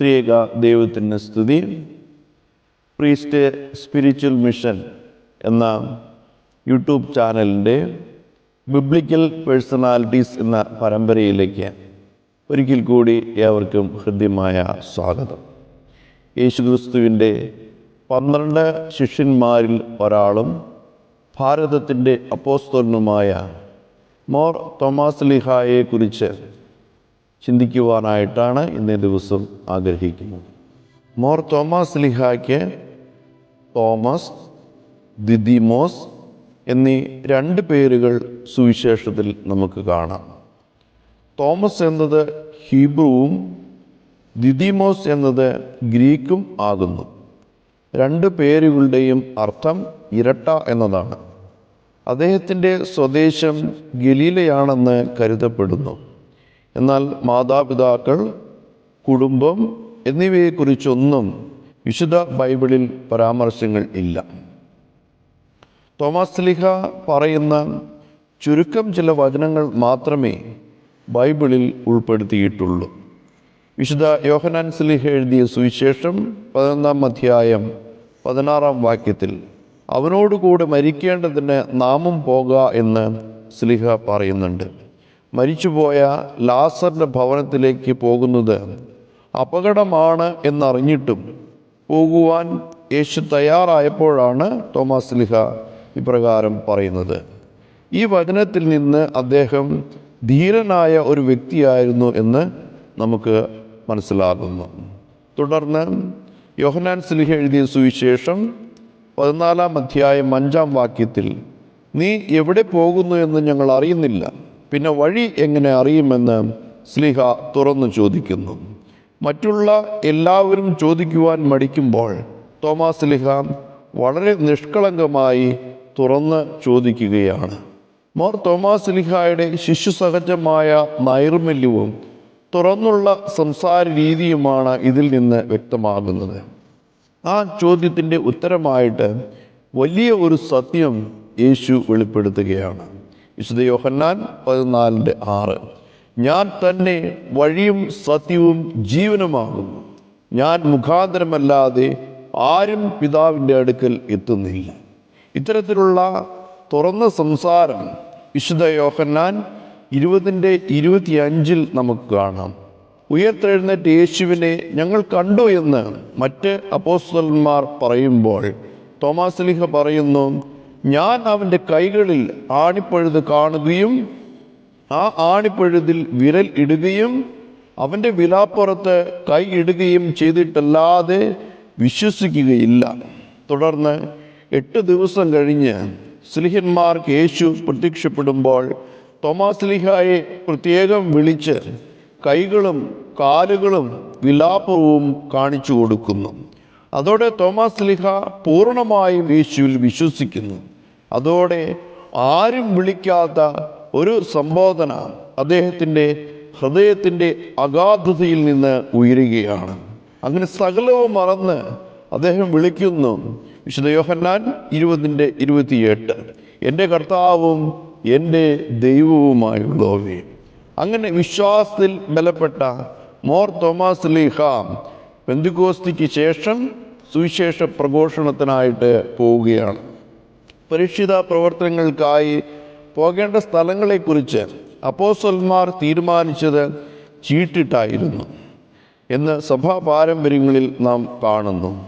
ത്രിയേക ദൈവത്തിന് സ്തുതി. പ്രീസ്റ്റ് സ്പിരിച്വൽ മിഷൻ എന്ന യൂട്യൂബ് ചാനലിന്റെ ബിബ്ലിക്കൽ പേഴ്സണാലിറ്റീസ് എന്ന പരമ്പരയിലേക്ക് ഒരിക്കൽ കൂടി ഏവർക്കും ഹൃദ്യമായ സ്വാഗതം. യേശുക്രിസ്തുവിന്റെ പന്ത്രണ്ട് ശിഷ്യന്മാരിൽ ഒരാളും ഭാരതത്തിന്റെ അപ്പോസ്തലനുമായ മോർ തോമാസ് ലിഹായെക്കുറിച്ച് ചിന്തിക്കുവാനായിട്ടാണ് ഇന്നേ ദിവസം ആഗ്രഹിക്കുന്നത്. മോർ തോമസ് ലിഹായ്ക്ക് തോമസ് ദിദിമോസ് എന്നീ രണ്ട് പേരുകൾ സുവിശേഷത്തിൽ നമുക്ക് കാണാം. തോമസ് എന്നത് ഹീബ്രുവും ദിദിമോസ് എന്നത് ഗ്രീക്കും ആകുന്നു. രണ്ട് പേരുകളുടെയും അർത്ഥം ഇരട്ട എന്നതാണ്. അദ്ദേഹത്തിന്റെ സ്വദേശം ഗലീലയാണെന്ന് കരുതപ്പെടുന്നു. എന്നാൽ മാതാപിതാക്കൾ കുടുംബം എന്നിവയെക്കുറിച്ചൊന്നും വിശുദ്ധ ബൈബിളിൽ പരാമർശങ്ങൾ ഇല്ല. തോമസ് ലിഹ പറയുന്ന ചുരുക്കം ചില വചനങ്ങൾ മാത്രമേ ബൈബിളിൽ ഉൾപ്പെടുത്തിയിട്ടുള്ളൂ. വിശുദ്ധ യോഹനാൻ സ്ലിഹ എഴുതിയ സുവിശേഷം പതിനൊന്നാം അധ്യായം പതിനാറാം വാക്യത്തിൽ അവനോടുകൂടെ മരിക്കേണ്ടതിന് നാമം പോക എന്ന് സ്ലിഹ പറയുന്നുണ്ട്. മരിച്ചുപോയ ലാസറിന്റെ ഭവനത്തിലേക്ക് പോകുന്നത് അപകടമാണ് എന്നറിഞ്ഞിട്ടും പോകുവാൻ യേശു തയ്യാറായപ്പോഴാണ് തോമസ് ലിഹ ഇപ്രകാരം പറയുന്നത്. ഈ വചനത്തിൽ നിന്ന് അദ്ദേഹം ധീരനായ ഒരു വ്യക്തിയായിരുന്നു എന്ന് നമുക്ക് മനസ്സിലാകുന്നു. തുടർന്ന് യോഹനാൻ സ്ലിഹ എഴുതിയ സുവിശേഷം പതിനാലാം അധ്യായം അഞ്ചാം വാക്യത്തിൽ നീ എവിടെ പോകുന്നു എന്ന് ഞങ്ങൾ അറിയുന്നില്ല. പിന്നെ വഴി എങ്ങനെ അറിയുമെന്ന് സ്ലിഹ തുറന്നു ചോദിക്കുന്നു. മറ്റുള്ള എല്ലാവരും ചോദിക്കുവാൻ മടിക്കുമ്പോൾ തോമാസ് സ്ലിഹ വളരെ നിഷ്കളങ്കമായി തുറന്ന് ചോദിക്കുകയാണ്. മോർ തോമാസ് ലിഹായുടെ ശിശുസഹജമായ നൈർമല്യവും തുറന്നുള്ള സംസാര രീതിയുമാണ് ഇതിൽ നിന്ന് വ്യക്തമാകുന്നത്. ആ ചോദ്യത്തിന്റെ ഉത്തരമായിട്ട് വലിയ ഒരു സത്യം യേശു വെളിപ്പെടുത്തുകയാണ്. വിശുദ്ധ യോഹന്നാൻ പതിനാലിന്റെ ആറ്. ഞാൻ തന്നെ വഴിയും സത്യവും ജീവനുമാകുന്നു. ഞാൻ മുഖാന്തരമല്ലാതെ ആരും പിതാവിന്റെ അടുക്കൽ എത്തുന്നില്ല. ഇത്തരത്തിലുള്ള തുറന്ന സംസാരം വിശുദ്ധ യോഹന്നാൻ ഇരുപതിന്റെ ഇരുപത്തിയഞ്ചിൽ നമുക്ക് കാണാം. ഉയർത്തെഴുന്നേറ്റ് യേശുവിനെ ഞങ്ങൾ കണ്ടു എന്ന് മറ്റ് അപ്പോസ്തലന്മാർ പറയുമ്പോൾ തോമാസ് ലിഹ പറയുന്നു ഞാൻ അവന്റെ കൈകളിൽ ആണിപ്പഴുത് കാണുകയും ആ ആണിപ്പഴുതിൽ വിരൽ ഇടുകയും അവന്റെ വിലാപ്പുറത്ത് കൈ ഇടുകയും ചെയ്തിട്ടല്ലാതെ വിശ്വസിക്കുകയില്ല. തുടർന്ന് എട്ട് ദിവസം കഴിഞ്ഞ് സ്ലിഹന്മാർക്ക് യേശു പ്രത്യക്ഷപ്പെടുമ്പോൾ തോമാസ് ലിഹായെ പ്രത്യേകം വിളിച്ച് കൈകളും കാലുകളും വിലാപവും കാണിച്ചു കൊടുക്കുന്നു. അതോടെ തോമസ് ലിഹ പൂർണമായും യേശുവിൽ വിശ്വസിക്കുന്നു. അതോടെ ആരും വിളിക്കാത്ത ഒരു സംബോധന അദ്ദേഹത്തിന്റെ ഹൃദയത്തിന്റെ അഗാധതയിൽ നിന്ന് ഉയരുകയാണ്. അങ്ങനെ സകലവും മറന്ന് അദ്ദേഹം വിളിക്കുന്നു വിശുദ്ധ യോഹന്നാൻ ഇരുപതിന്റെ ഇരുപത്തിയെട്ട് എന്റെ കർത്താവും എന്റെ ദൈവവുമായുള്ളവേ അങ്ങനെ വിശ്വാസത്തിൽ ബലപ്പെട്ട മോർ തോമസ് ലീഹ പെന്തുകോസ്തിക്ക് ശേഷം സുവിശേഷ പ്രഘോഷണത്തിനായിട്ട് പോവുകയാണ്. പരിക്ഷിത പ്രവർത്തനങ്ങൾക്കായി പോകേണ്ട സ്ഥലങ്ങളെക്കുറിച്ച് അപ്പോസന്മാർ തീരുമാനിച്ചത് ചീട്ടിട്ടായിരുന്നു എന്ന് സഭാ പാരമ്പര്യങ്ങളിൽ നാം കാണുന്നു.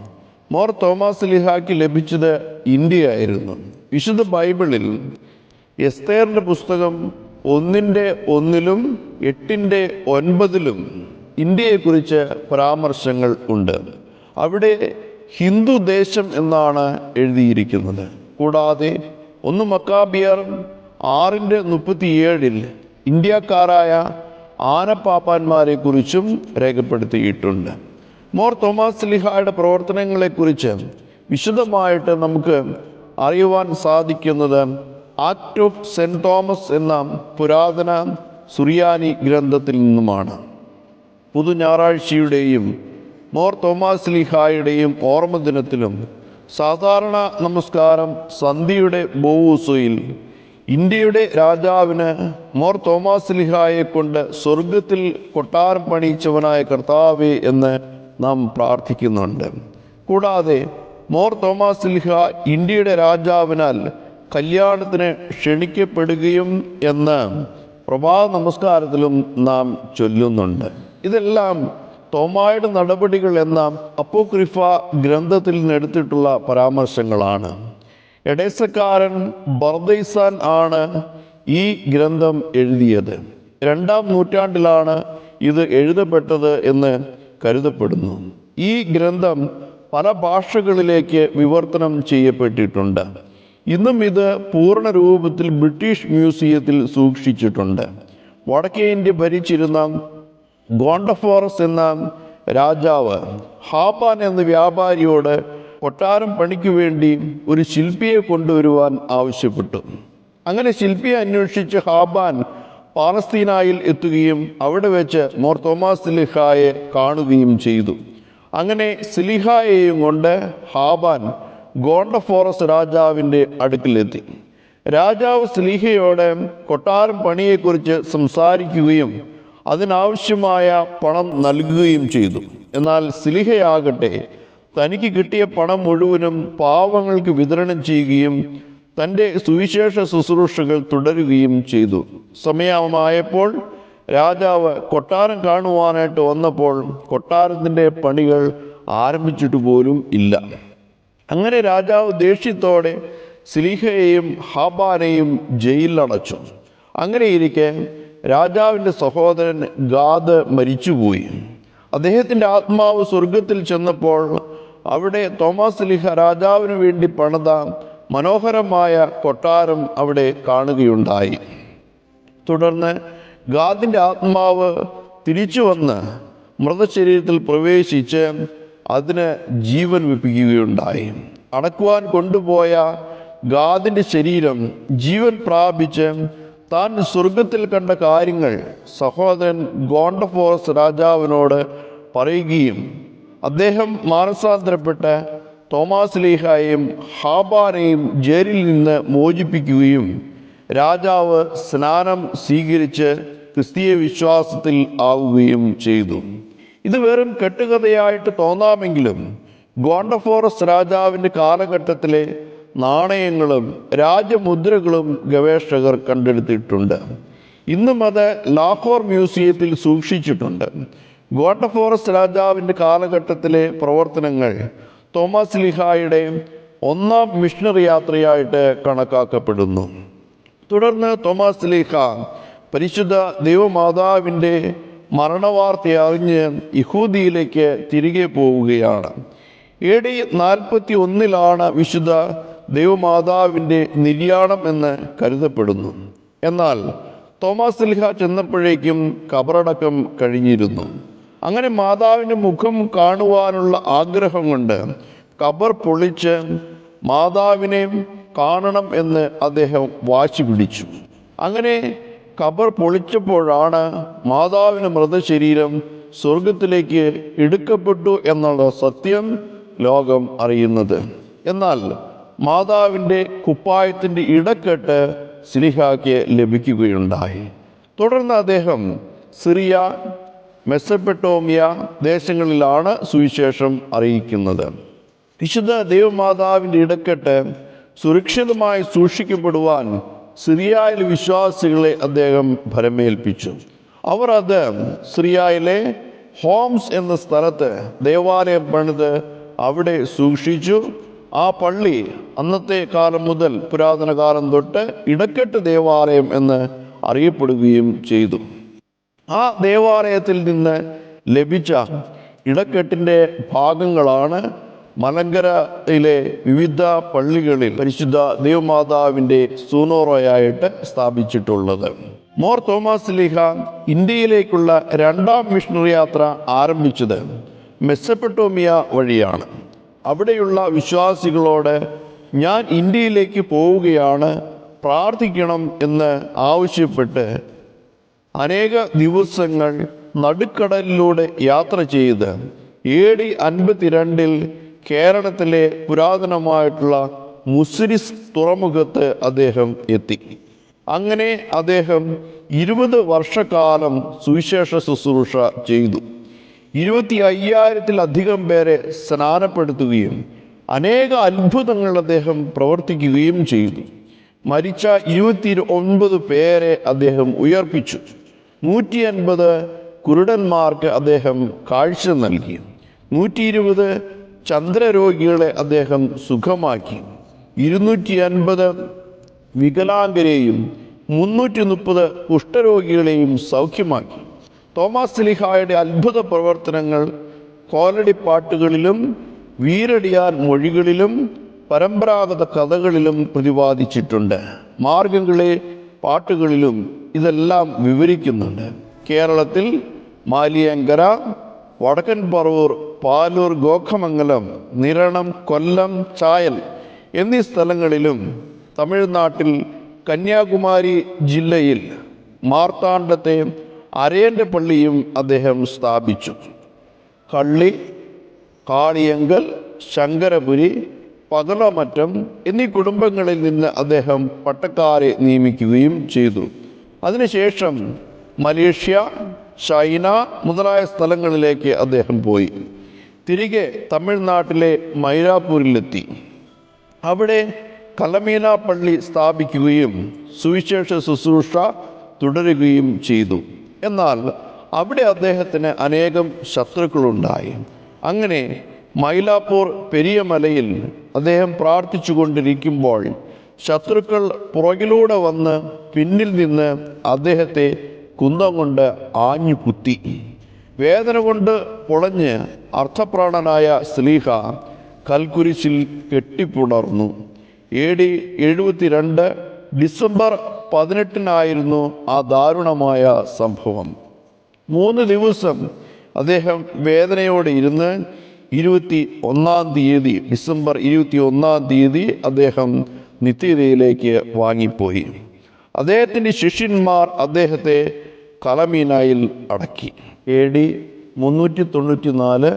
മോർ തോമസ് ലിഹാക്ക് ലഭിച്ചത് ഇന്ത്യയായിരുന്നു. വിശുദ്ധ ബൈബിളിൽ എസ്തേറിന്റെ പുസ്തകം ഒന്നിന്റെ ഒന്നിലും എട്ടിന്റെ ഒൻപതിലും ഇന്ത്യയെക്കുറിച്ച് പരാമർശങ്ങൾ ഉണ്ട്. അവിടെ ഹിന്ദു ദേശം എന്നാണ് എഴുതിയിരിക്കുന്നത്. കൂടാതെ ഒന്ന് മക്കാബിയർ ആറിന്റെ മുപ്പത്തിയേഴിൽ ഇന്ത്യക്കാരായ ആനപ്പാപ്പാന്മാരെക്കുറിച്ചും രേഖപ്പെടുത്തിയിട്ടുണ്ട്. മോർ തോമസ് ലിഹായുടെ പ്രവർത്തനങ്ങളെക്കുറിച്ച് വിശദമായിട്ട് നമുക്ക് അറിയുവാൻ സാധിക്കുന്നത് ആക്ട് ഓഫ് സെന്റ് തോമസ് എന്ന പുരാതന സുറിയാനി ഗ്രന്ഥത്തിൽ നിന്നുമാണ്. പുതു ഞായറാഴ്ചയുടെയും മോർ തോമാസ് ലിഹായുടെയും ഓർമ്മ ദിനത്തിലും സാധാരണ നമസ്കാരം സന്ധ്യയുടെ ബോവൂസയിൽ ഇന്ത്യയുടെ രാജാവിന് മോർ തോമാസ് ലിഹായെ കൊണ്ട് സ്വർഗത്തിൽ കൊട്ടാരം പണിയിച്ചവനായ കർത്താവെ എന്ന് നാം പ്രാർത്ഥിക്കുന്നുണ്ട്. കൂടാതെ മോർ തോമാസ് ലിഹ ഇന്ത്യയുടെ രാജാവിനാൽ കല്യാണത്തിന് ക്ഷണിക്കപ്പെടുകയും എന്ന് പ്രഭാത നമസ്കാരത്തിലും നാം ചൊല്ലുന്നുണ്ട്. ഇതെല്ലാം തോമായുടെ നടപടികൾ എന്ന അപ്പോക്രിഫ ഗ്രന്ഥത്തിൽ നിന്ന് എടുത്തിട്ടുള്ള പരാമർശങ്ങളാണ്. എഡേസക്കാരൻ ബർദൈസാൻ ആണ് ഈ ഗ്രന്ഥം എഴുതിയത്. രണ്ടാം നൂറ്റാണ്ടിലാണ് ഇത് എഴുതപ്പെട്ടത് എന്ന് കരുതപ്പെടുന്നു. ഈ ഗ്രന്ഥം പല ഭാഷകളിലേക്ക് വിവർത്തനം ചെയ്യപ്പെട്ടിട്ടുണ്ട്. ഇന്നും ഇത് പൂർണ രൂപത്തിൽ ബ്രിട്ടീഷ് മ്യൂസിയത്തിൽ സൂക്ഷിച്ചിട്ടുണ്ട്. വടക്കേ ഇന്ത്യ ഭരിച്ചിരുന്ന ഗോണ്ടഫോറസ് എന്ന രാജാവ് ഹാപ്പാൻ എന്ന വ്യാപാരിയോട് കൊട്ടാരം പണിക്ക് വേണ്ടി ഒരു ശില്പിയെ കൊണ്ടുവരുവാൻ ആവശ്യപ്പെട്ടു. അങ്ങനെ ശില്പിയെ അന്വേഷിച്ച് ഹാബാൻ പാലസ്തീനായിൽ എത്തുകയും അവിടെ വെച്ച് മോർ തോമസ് സിലിഹായെ കാണുകയും ചെയ്തു. അങ്ങനെ സിലിഹായെയും കൊണ്ട് ഹാബാൻ ഗോണ്ടഫോറസ് രാജാവിന്റെ അടുക്കിലെത്തി. രാജാവ് സ്ലീഹയോട് കൊട്ടാരം പണിയെക്കുറിച്ച് സംസാരിക്കുകയും അതിനാവശ്യമായ പണം നൽകുകയും ചെയ്തു. എന്നാൽ സിലിഹയാകട്ടെ തനിക്ക് കിട്ടിയ പണം മുഴുവനും പാവങ്ങൾക്ക് വിതരണം ചെയ്യുകയും തന്റെ സുവിശേഷ ശുശ്രൂഷകൾ തുടരുകയും ചെയ്തു. സമയമായപ്പോൾ രാജാവ് കൊട്ടാരം കാണുവാനായിട്ട് വന്നപ്പോൾ കൊട്ടാരത്തിന്റെ പണികൾ ആരംഭിച്ചിട്ട് പോലും ഇല്ല. അങ്ങനെ രാജാവ് ദേഷ്യത്തോടെ സിലിഹയെയും ഹാബാനെയും ജയിലിലടച്ചു. അങ്ങനെയിരിക്കെ രാജാവിന്റെ സഹോദരൻ ഗാദ് മരിച്ചുപോയി. അദ്ദേഹത്തിന്റെ ആത്മാവ് സ്വർഗത്തിൽ ചെന്നപ്പോൾ അവിടെ തോമസ് ലിഹ രാജാവിന് വേണ്ടി പണിത മനോഹരമായ കൊട്ടാരം അവിടെ കാണുകയുണ്ടായി. തുടർന്ന് ഗാദിന്റെ ആത്മാവ് തിരിച്ചു വന്ന് മൃതശരീരത്തിൽ പ്രവേശിച്ച് അതിന് ജീവൻ വിപ്പിക്കുകയുണ്ടായി. അടക്കുവാൻ കൊണ്ടുപോയ ഗാദിന്റെ ശരീരം ജീവൻ പ്രാപിച്ച് താൻ സ്വർഗത്തിൽ കണ്ട കാര്യങ്ങൾ സഹോദരൻ ഗോണ്ടഫോറസ് രാജാവിനോട് പറയുകയും അദ്ദേഹം മാനസാന്തരപ്പെട്ട് തോമാസ് ലീഹായെയും ഹാബാനെയും ജയിലിൽ നിന്ന് മോചിപ്പിക്കുകയും രാജാവ് സ്നാനം സ്വീകരിച്ച് ക്രിസ്തീയ വിശ്വാസത്തിൽ ആവുകയും ചെയ്തു. ഇത് വെറും കെട്ടുകഥയായിട്ട് തോന്നാമെങ്കിലും ഗോണ്ടഫോറസ് രാജാവിന്റെ കാലഘട്ടത്തിലെ നാണയങ്ങളും രാജമുദ്രകളും ഗവേഷകർ കണ്ടെടുത്തിട്ടുണ്ട്. ഇന്നും അത് ലാഹോർ മ്യൂസിയത്തിൽ സൂക്ഷിച്ചിട്ടുണ്ട്. ഗോണ്ടഫോറസ് രാജാവിന്റെ കാലഘട്ടത്തിലെ പ്രവർത്തനങ്ങൾ തോമസ് ലിഹായുടെ ഒന്നാം മിഷണറി യാത്രയായിട്ട് കണക്കാക്കപ്പെടുന്നു. തുടർന്ന് തോമസ് ലിഹ പരിശുദ്ധ ദൈവമാതാവിന്റെ മരണവാർത്ത അറിഞ്ഞ് യഹൂദിയിലേക്ക് തിരികെ പോവുകയാണ്. എ ഡി നാൽപ്പത്തി ഒന്നിലാണ് വിശുദ്ധ ദൈവമാതാവിന്റെ നിര്യാണം എന്ന് കരുതപ്പെടുന്നു. എന്നാൽ തോമസ് ലിഹ ചെന്നപ്പോഴേക്കും കബറടക്കം കഴിഞ്ഞിരുന്നു. അങ്ങനെ മാതാവിന്റെ മുഖം കാണുവാനുള്ള ആഗ്രഹം കൊണ്ട് കബർ പൊളിച്ച് മാതാവിനെ കാണണം എന്ന് അദ്ദേഹം വാശി പിടിച്ചു. അങ്ങനെ കബർ പൊളിച്ചപ്പോഴാണ് മാതാവിന്റെ മൃതശരീരം സ്വർഗത്തിലേക്ക് എടുക്കപ്പെട്ടു എന്നുള്ള സത്യം ലോകം അറിയുന്നത്. എന്നാൽ മാതാവിന്റെ കുപ്പായത്തിന്റെ ഇടക്കെട്ട് സിലിഹാക്ക് ലഭിക്കുകയുണ്ടായി. തുടർന്ന് അദ്ദേഹം സിറിയ മെസ്സപ്പെട്ടോമിയ ദേശങ്ങളിലാണ് സുവിശേഷം അറിയിക്കുന്നത്. വിശുദ്ധ ദൈവമാതാവിന്റെ ഇടക്കെട്ട് സുരക്ഷിതമായി സൂക്ഷിക്കപ്പെടുവാൻ സിറിയയിലെ വിശ്വാസികളെ അദ്ദേഹം ഭരമേൽപ്പിച്ചു. അവർ അത് സിറിയയിലെ ഹോംസ് എന്ന സ്ഥലത്ത് ദേവാലയം പണിത് അവിടെ സൂക്ഷിച്ചു. ആ പള്ളി അന്നത്തെ കാലം മുതൽ പുരാതന കാലം തൊട്ട് ഇടക്കെട്ട് ദേവാലയം എന്ന് അറിയപ്പെടുകയും ചെയ്തു. ആ ദേവാലയത്തിൽ നിന്ന് ലഭിച്ച ഇടക്കെട്ടിന്റെ ഭാഗങ്ങളാണ് മലങ്കരയിലെ വിവിധ പള്ളികളിൽ പരിശുദ്ധ ദേവമാതാവിന്റെ സൂനോറയായിട്ട് സ്ഥാപിച്ചിട്ടുള്ളത്. മോർ തോമസ് ലീഹ ഇന്ത്യയിലേക്കുള്ള രണ്ടാം മിഷണറി യാത്ര ആരംഭിച്ചത് മെസ്സപ്പെട്ടോമിയ വഴിയാണ്. അവിടെയുള്ള വിശ്വാസികളോട് ഞാൻ ഇന്ത്യയിലേക്ക് പോവുകയാണ് പ്രാർത്ഥിക്കണം എന്ന് ആവശ്യപ്പെട്ട് അനേക ദിവസങ്ങൾ നടുക്കടലിലൂടെ യാത്ര ചെയ്ത് എ ഡി അൻപത്തിരണ്ടിൽ കേരളത്തിലെ പുരാതനമായിട്ടുള്ള മുസ്ലിസ് തുറമുഖത്ത് അദ്ദേഹം എത്തി. അങ്ങനെ അദ്ദേഹം ഇരുപത് വർഷക്കാലം സുവിശേഷ ശുശ്രൂഷ ചെയ്തു. ഇരുപത്തി അയ്യായിരത്തിലധികം പേരെ സ്നാനപ്പെടുത്തുകയും അനേക അത്ഭുതങ്ങൾ അദ്ദേഹം പ്രവർത്തിക്കുകയും ചെയ്തു. മരിച്ച ഇരുപത്തി ഒൻപത് പേരെ അദ്ദേഹം ഉയർപ്പിച്ചു. നൂറ്റി അൻപത് കുരുടന്മാർക്ക് അദ്ദേഹം കാഴ്ച നൽകി. നൂറ്റി ഇരുപത് ചന്ദ്രരോഗികളെ അദ്ദേഹം സുഖമാക്കി. ഇരുന്നൂറ്റി അൻപത് വികലാംഗരെയും മുന്നൂറ്റി മുപ്പത് കുഷ്ഠരോഗികളെയും സൗഖ്യമാക്കി. തോമസ് ലിഹായുടെ അത്ഭുത പ്രവർത്തനങ്ങൾ കോലടിപ്പാട്ടുകളിലും വീരടിയാർ മൊഴികളിലും പരമ്പരാഗത കഥകളിലും പ്രതിപാദിച്ചിട്ടുണ്ട്. മാർഗങ്ങളെ പാട്ടുകളിലും ഇതെല്ലാം വിവരിക്കുന്നുണ്ട്. കേരളത്തിൽ മാലിയങ്കര വടക്കൻ പറവൂർ പാലൂർ ഗോഖമംഗലം നിരണം കൊല്ലം ചായൽ എന്നീ സ്ഥലങ്ങളിലും തമിഴ്നാട്ടിൽ കന്യാകുമാരി ജില്ലയിൽ മാർത്താണ്ഡത്തെ അരയന്റെ പള്ളിയും അദ്ദേഹം സ്ഥാപിച്ചു. കള്ളി കാളിയങ്കൽ ശങ്കരപുരി പതളമറ്റം എന്നീ കുടുംബങ്ങളിൽ നിന്ന് അദ്ദേഹം പട്ടക്കാരെ നിയമിക്കുകയും ചെയ്തു. അതിനുശേഷം മലേഷ്യ ചൈന മുതലായ സ്ഥലങ്ങളിലേക്ക് അദ്ദേഹം പോയി. തിരികെ തമിഴ്നാട്ടിലെ മൈലാപ്പൂരിലെത്തി അവിടെ കലമീന പള്ളി സ്ഥാപിക്കുകയും സുവിശേഷ ശുശ്രൂഷ തുടരുകയും ചെയ്തു. എന്നാൽ അവിടെ അദ്ദേഹത്തിന് അനേകം ശത്രുക്കളുണ്ടായി. അങ്ങനെ മൈലാപ്പൂർ പെരിയ മലയിൽ അദ്ദേഹം പ്രാർത്ഥിച്ചു കൊണ്ടിരിക്കുമ്പോൾ ശത്രുക്കൾ പുറകിലൂടെ വന്ന് പിന്നിൽ നിന്ന് അദ്ദേഹത്തെ കുന്തം കൊണ്ട് ആഞ്ഞു കുത്തി വേദന കൊണ്ട് പൊളഞ്ഞ് അർത്ഥപ്രാണനായ സ്ലീഹ കൽക്കുരിശിൽ കെട്ടിപ്പുണർന്നു. എ ഡി എഴുപത്തിരണ്ട് ഡിസംബർ പതിനെട്ടിനായിരുന്നു ആ ദാരുണമായ സംഭവം. മൂന്ന് ദിവസം അദ്ദേഹം വേദനയോടെ ഇരുന്ന് ഇരുപത്തി ഒന്നാം തീയതി ഡിസംബർ ഇരുപത്തി ഒന്നാം തീയതി അദ്ദേഹം നിത്യതയിലേക്ക് വാങ്ങിപ്പോയി. അദ്ദേഹത്തിന്റെ ശിഷ്യന്മാർ അദ്ദേഹത്തെ കലമീനായിൽ അടക്കി. എ ഡി മുന്നൂറ്റി തൊണ്ണൂറ്റി നാല്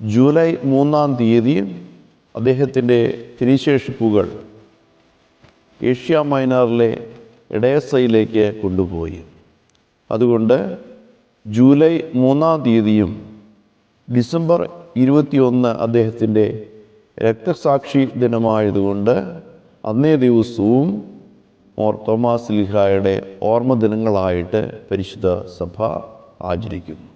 ജൂലൈ മൂന്നാം തീയതി അദ്ദേഹത്തിന്റെ തിരിശേഷിപ്പുകൾ ഏഷ്യ മൈനറിലെ എഡേസയിലേക്ക് കൊണ്ടുപോയി. അതുകൊണ്ട് ജൂലൈ മൂന്നാം തീയതിയും ഡിസംബർ ഇരുപത്തിയൊന്ന് അദ്ദേഹത്തിന്റെ രക്തസാക്ഷി ദിനമായതുകൊണ്ട് അന്നേ ദിവസവും മോർ തോമാസ് ലിഹായുടെ ഓർമ്മ ദിനങ്ങളായിട്ട് പരിശുദ്ധ സഭ ആചരിക്കുന്നു.